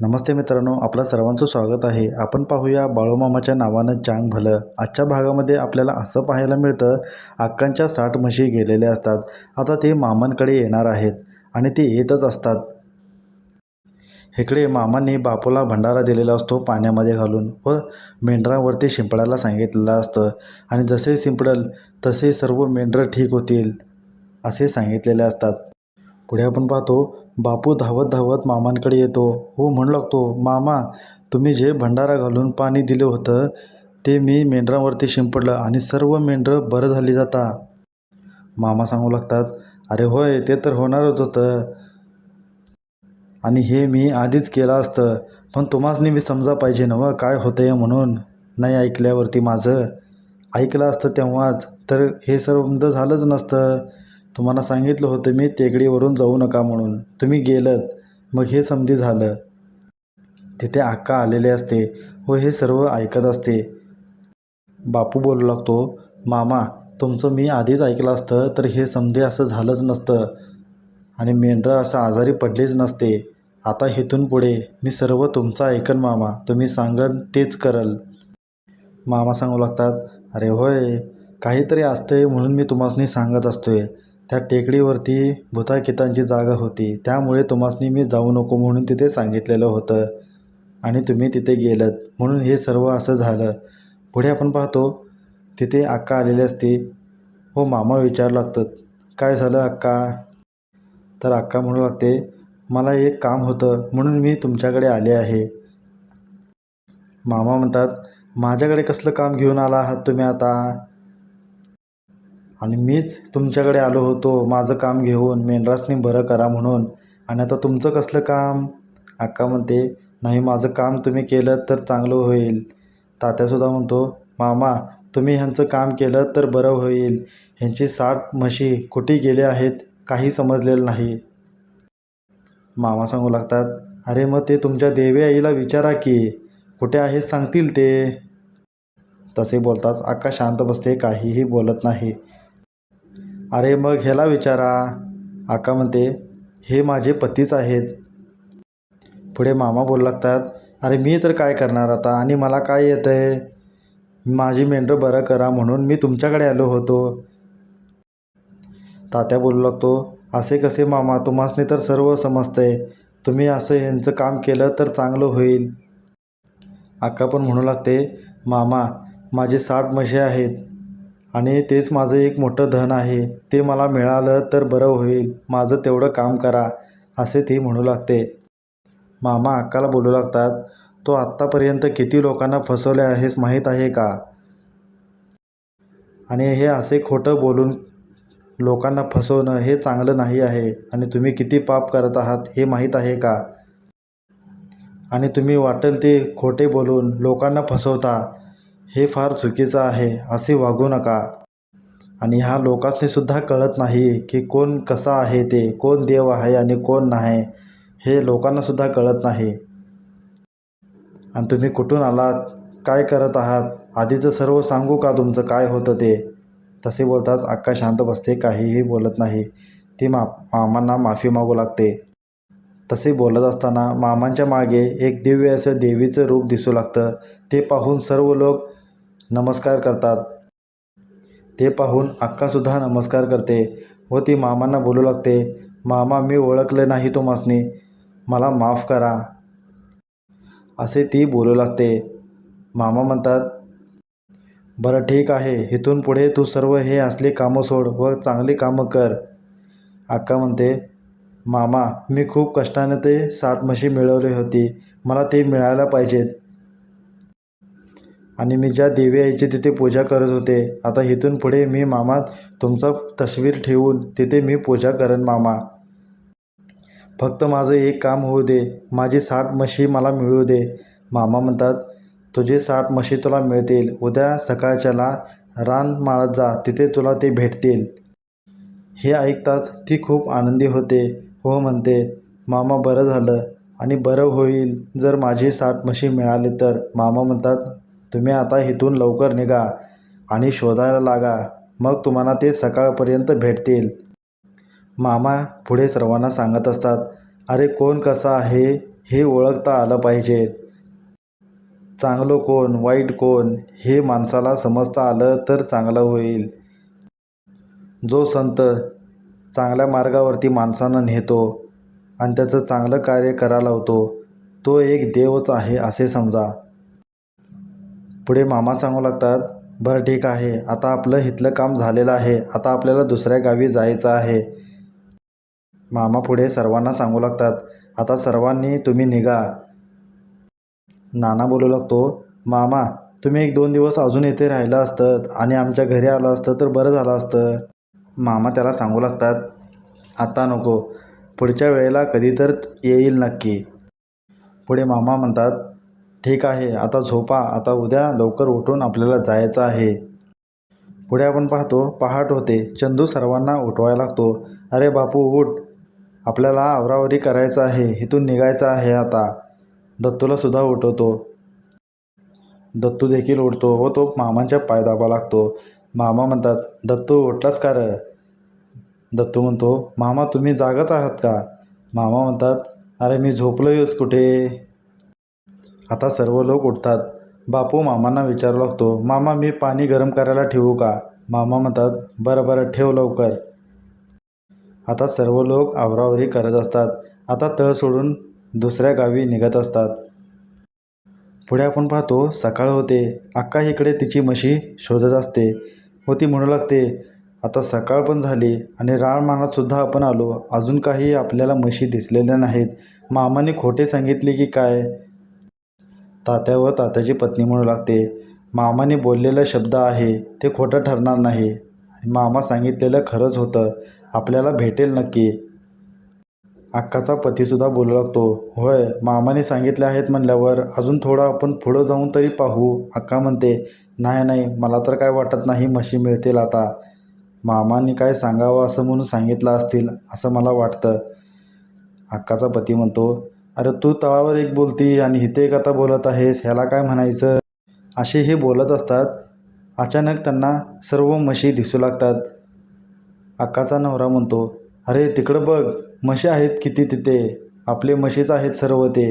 नमस्ते मित्रांनो आपलं सर्वांचं स्वागत आहे. आपण पाहूया बाळूमामाच्या नावानं चांग भलं. आजच्या भागामध्ये आपल्याला असं पाहायला मिळतं अक्कांच्या साठ म्हशी गेलेल्या असतात. आता ते मामांकडे येणार आहेत आणि ते येतच असतात. इकडे मामांनी बापूला भंडारा दिलेला असतो पाण्यामध्ये घालून व मेंढरांवरती शिंपडायला सांगितलेलं असतं. आणि जसे शिंपडल तसे सर्व मेंढरं ठीक होतील असे सांगितलेले असतात. पुढे आपण पाहतो बापू धावत धावत मामांकडे येतो. हो म्हणू लागतो मामा तुम्ही जे भंडारा घालून पाणी दिलं होतं ते मी मेंढरांवरती शिंपडलं आणि सर्व मेंढरं बरं झाली जाता. मामा सांगू लागतात अरे होय ते तर होणारच होतं. आणि हे मी आधीच केलं असतं पण तुम्हासनी मी समजा पाहिजे नवं काय होतं आहे म्हणून? नाही ऐकल्यावरती माझं. ऐकलं असतं तेव्हाच तर हे सर्व झालंच नसतं. तुम्हाला सांगितलं होतं मी टेकडीवरून जाऊ नका म्हणून. तुम्ही गेलत. मग हे समधी झालं. तिथे आक्का आलेले असते व हे सर्व ऐकत असते. बापू बोलू लागतो मामा तुमचं मी आधीच ऐकलं असतं तर हे समधे असं झालंच नसतं आणि मेंढरं असं आजारी पडलेच नसते. आता हेतून पुढे मी सर्व तुमचं ऐकन मामा. तुम्ही सांगन तेच करल. मामा सांगू लागतात अरे होय काहीतरी असतंय म्हणून मी तुम्हासनी सांगत असतोय. त्या टेकडीवरती भूताकितांची जागा होती. त्यामुळे तुम्हासनी मी जाऊ नको म्हणून तिथे सांगितलेलं होतं. आणि तुम्ही तिथे गेलत. म्हणून हे सर्व असं झालं. पुढे आपण पाहतो तिथे अक्का आलेली असते. हो मामा विचारू लागतात. काय झालं अक्का तर अक्का म्हणू लागते मला एक काम होतं. म्हणून मी तुमच्याकडे आले आहे. मामा म्हणतात माझ्याकडे कसलं काम घेऊन आला आहात तुम्ही आता? आणि मीच तुमच्याकडे आलो होतो माझं काम घेऊन मेंढरासनी बरं करा म्हणून. आणि आता तुमचं कसलं काम? अक्का म्हणते नाही माझं काम तुम्ही केलं तर चांगलं होईल. तात्यासुद्धा म्हणतो मामा तुम्ही ह्यांचं काम केलं तर बरं होईल. ह्यांची साठ म्हशी कुठे गेले आहेत काही समजलेलं नाही. मामा सांगू लागतात अरे मग ते तुमच्या देवी आईला विचारा की कुठे आहेत सांगतील ते? तसे बोलताच अक्का शांत बसते काहीही बोलत नाही. अरे मग ह्याला विचारा. आका म्हणते हे माझे पतीच आहेत. पुढे मामा बोलू लागतात अरे मी तर काय करणार आता? आणि मला काय येतं आहे माझी मेंढरं बरं करा म्हणून मी तुमच्याकडे आलो होतो. तात्या बोलू लागतो असे कसे मामा? तुम्हासनी तर सर्व समजतंय. तुम्ही असं ह्यांचं काम केलं तर चांगलं होईल. अक्का पण म्हणू लागते मामा माझे साठ म्हशी आहेत. आणि तेच माझं एक मोठं धन आहे ते मला मिळालं तर बरं होईल माझं तेवढं काम करा असे ती म्हणू लागते. मामा अक्काला बोलू लागतात तो आत्तापर्यंत किती लोकांना फसवले आहेस माहीत आहे का? आणि हे असे खोटं बोलून लोकांना फसवणं हे चांगलं नाही आहे आणि तुम्ही किती पाप करत आहात हे माहीत आहे का? आणि तुम्ही वाटेल ते खोटे बोलून लोकांना फसवता. हे फार चुकीचं आहे असे वागू नका. आणि ह्या लोकांनीसुद्धा कळत नाही की कोण कसा आहे ते कोण देव आहे आणि कोण नाही हे लोकांनासुद्धा कळत नाही. आणि तुम्ही कुठून आलात काय करत आहात आधीचं सर्व सांगू का तुमचं काय होतं ते? तसे बोलताच अक्का शांत बसते काहीही बोलत नाही. ती मा मामांना माफी मागू लागते. तसे बोलत असताना मामांच्या मागे एक दिव्य असं देवीचं रूप दिसू लागतं. ते पाहून सर्व लोक नमस्कार करतात. ते पाहून अक्कासुद्धा नमस्कार करते व ती मामांना बोलू लागते मामा मी ओळखले नाही तुम्हासनी मला माफ करा. असे ती बोलू लागते. मामा म्हणतात बरं ठीक आहे इथून पुढे तू सर्व हे असली कामं सोड व चांगली कामं कर. अक्का म्हणते मामा मी खूप कष्टाने ते साठ म्हशी मिळवली होती मला ते मिळायला पाहिजेत. आणि मी ज्या देवी आईची तिथे पूजा करत होते आता इथून पुढे मी मामा तुमचा तस्वीर ठेवून तिथे मी पूजा करेन मामा. फक्त माझं एक काम होऊ दे माझी साठ म्हशी मला मिळू दे. मामा म्हणतात तुझे साठ म्हशी तुला मिळतील. उद्या सकाळच्याला रान माळत जा तिथे तुला ते भेटतील. हे ऐकताच ती खूप आनंदी होते. हो म्हणते मामा बरं झालं आणि बरं होईल. जर माझी साठ म्हशी मिळाली तर. मामा म्हणतात तुम्ही आता इथून लवकर निघा आणि शोधायला लागा. मग तुम्हाला ते सकाळपर्यंत भेटतील. मामा पुढे सर्वांना सांगत असतात अरे कोण कसा आहे? हे ओळखता आलं पाहिजे. चांगलं कोण? वाईट कोण? हे माणसाला समजता आलं तर चांगलं होईल. जो संत चांगल्या मार्गावरती माणसांना नेतो आणि त्याचं चांगलं कार्य करायला होतो तो एक देवच आहे असे समजा. पुढे मामा सांगू लागतात बरं ठीक आहे आता आपलं इथलं काम झालेलं आहे आता आपल्याला दुसऱ्या गावी जायचं आहे. मामा पुढे सर्वांना सांगू लागतात आता सर्वांनी तुम्ही निघा. नाना बोलू लागतो मामा तुम्ही एक दोन दिवस अजून येथे राहिलं असतं आणि आमच्या घरी आलं असतं तर बरं झालं असतं. मामा त्याला सांगू लागतात आता नको पुढच्या वेळेला कधी तर येईल नक्की. पुढे मामा म्हणतात ठीक आहे आता झोपा आता उद्या लवकर उठून आपल्याला जायचं आहे. पुढे आपण पाहतो पहाट होते चंदू सर्वांना उठवायला लागतो. अरे बापू उठ. आपल्याला आवरावरी करायचं आहे इथून निघायचं आहे आता. दत्तूला सुद्धा उठवतो. दत्तू देखील उठतो व तो मामांच्या पाय दाबा लागतो. मामा म्हणतात दत्तू उठलाच का र? दत्तू म्हणतो मामा तुम्ही जागाच आहात का? मामा म्हणतात अरे मी झोपलोयच कुठे? आता सर्व लोक उठतात. बापू मामांना विचारू लागतो मामा मी पाणी गरम करायला ठेवू का? मामा म्हणतात बरं बरं ठेव लवकर. आता सर्व लोक आवरावरी करत असतात. आता तळ सोडून दुसऱ्या गावी निघत असतात. पुढे आपण पाहतो सकाळ होते. अक्का इकडे तिची म्हशी शोधत असते. होती ती म्हणू लागते आता सकाळ पण झाली आणि राळ सुद्धा आपण आलो. अजून काही आपल्याला म्हशी दिसलेल्या नाहीत. मामाने खोटे सांगितले की काय? तात्या व तात्याची पत्नी म्हणू लागते मामाने बोललेला शब्द आहे ते खोटं ठरणार नाही. आणि मामा सांगितलेलं खरंच होतं आपल्याला भेटेल नक्की. अक्काचा पतीसुद्धा बोलू लागतो होय मामाने सांगितले आहेत म्हणल्यावर अजून थोडं आपण पुढं जाऊन तरी पाहू. अक्का म्हणते नाही नाही मला तर काय वाटत नाही म्हशी मिळतील आता. मामाने काय सांगावं असं म्हणून सांगितलं असतील असं मला वाटतं. अक्काचा पती म्हणतो अरे तू तळावर एक बोलती आणि इथे एक आता बोलत आहेस ह्याला काय म्हणायचं? असे हे बोलत असतात. अचानक त्यांना सर्व म्हशी दिसू लागतात. अक्काचा नवरा म्हणतो अरे तिकडं बघ म्हशी आहेत किती तिथे? आपले म्हशीच आहेत सर्व ते.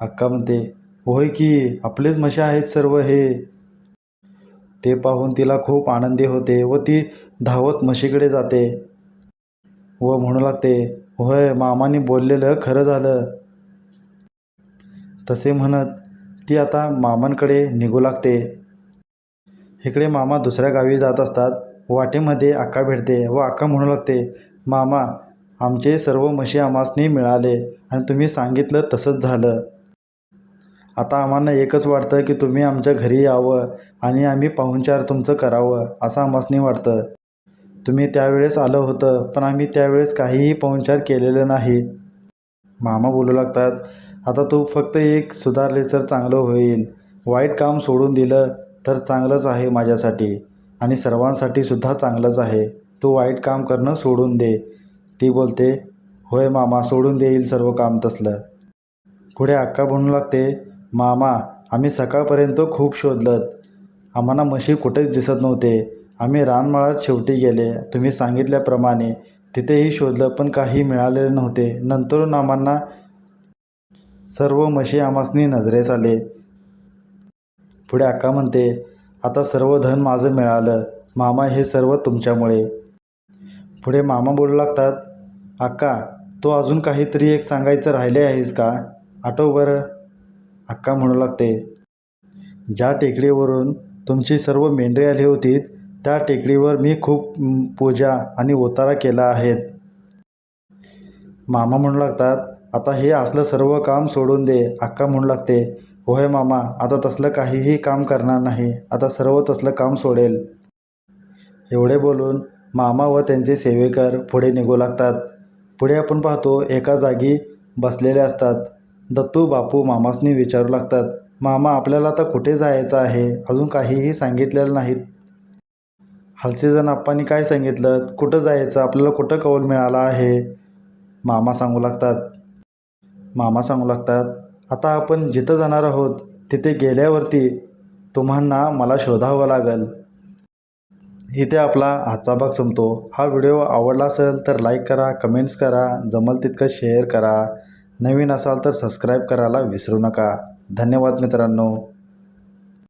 अक्का म्हणते होय की आपलेच म्हशी आहेत सर्व हे. ते पाहून तिला खूप आनंदी होते व ती धावत म्हशीकडे जाते. व म्हणू लागते होय मामाने बोललेलं खरं झालं. तसे म्हणत ती आता मामांकडे निघू लागते. इकडे मामा दुसऱ्या गावी जात असतात. वाटेमध्ये अक्का भेटते व अक्का म्हणू लागते मामा आमचे सर्व म्हशी आमासनी मिळाले आणि तुम्ही सांगितलं तसंच झालं. आता आम्हाला एकच वाटतं की तुम्ही आमच्या घरी यावं आणि आम्ही पाहुणचार तुमचं करावं असं आम्हासनी वाटतं. तुम्ही त्यावेळेस आलं होतं पण आम्ही त्यावेळेस काहीही पाहुणचार केलेलं नाही. मामा बोलू लागतात आता तू फक्त एक सुधारले तर चांगलं होईल. वाईट काम सोडून दिलं तर चांगलंच आहे माझ्यासाठी आणि सर्वांसाठी सुद्धा चांगलंच आहे. तू वाईट काम करणं सोडून दे. ती बोलते होय मामा सोडून देईल सर्व काम तसलं. पुढे अक्का म्हणू लागते मामा आम्ही सकाळपर्यंत खूप शोधलं आम्हाला म्हशी कुठेच दिसत नव्हते. आम्ही रानमाळात शेवटी गेले. तुम्ही सांगितल्याप्रमाणे तिथेही शोधलं पण काही मिळालेले नव्हते. नंतरून आम्हाला सर्व म्हशी आमासनी नजरेस आले. पुढे अक्का म्हणते आता सर्व धन माझं मिळालं. मामा हे सर्व तुमच्यामुळे. पुढे मामा बोलू लागतात अक्का तो अजून काहीतरी एक सांगायचं राहिले आहेस का? आठव बरं अक्का म्हणू लागते ज्या टेकडीवरून तुमची सर्व मेंढरे आली होती त्या टेकडीवर मी खूप पूजा आणि उतारा केला आहेत. मामा म्हणू लागतात आता हे असलं सर्व काम सोडून दे अक्का म्हणू लागते होय मामा आता तसलं काहीही काम करणार नाही आता सर्व तसलं काम सोडेल. एवढे बोलून मामा व त्यांचे सेवेकर पुढे निघू लागतात. पुढे आपण पाहतो एका जागी बसलेले असतात. दत्तू बापू मामासनी विचारू लागतात मामा आपल्याला आता कुठे जायचं आहे? अजून काहीही सांगितलेलं नाहीत. हलसेजण आप्पांनी काय सांगितलं? कुठं जायचं? आपल्याला कुठं कौल मिळाला आहे? मामा सांगू लागतात. मामा सांगू लागतात आता आपण जिथं जाणार आहोत तिथे गेल्यावरती तुम्हाला मला शोधावं लागेल. इथे आपला आजचा भाग संपतो. हा व्हिडिओ आवडला असेल तर लाईक करा कमेंट्स करा जमल तितकं शेअर करा. नवीन असाल तर सबस्क्राईब करायला विसरू नका. धन्यवाद मित्रांनो.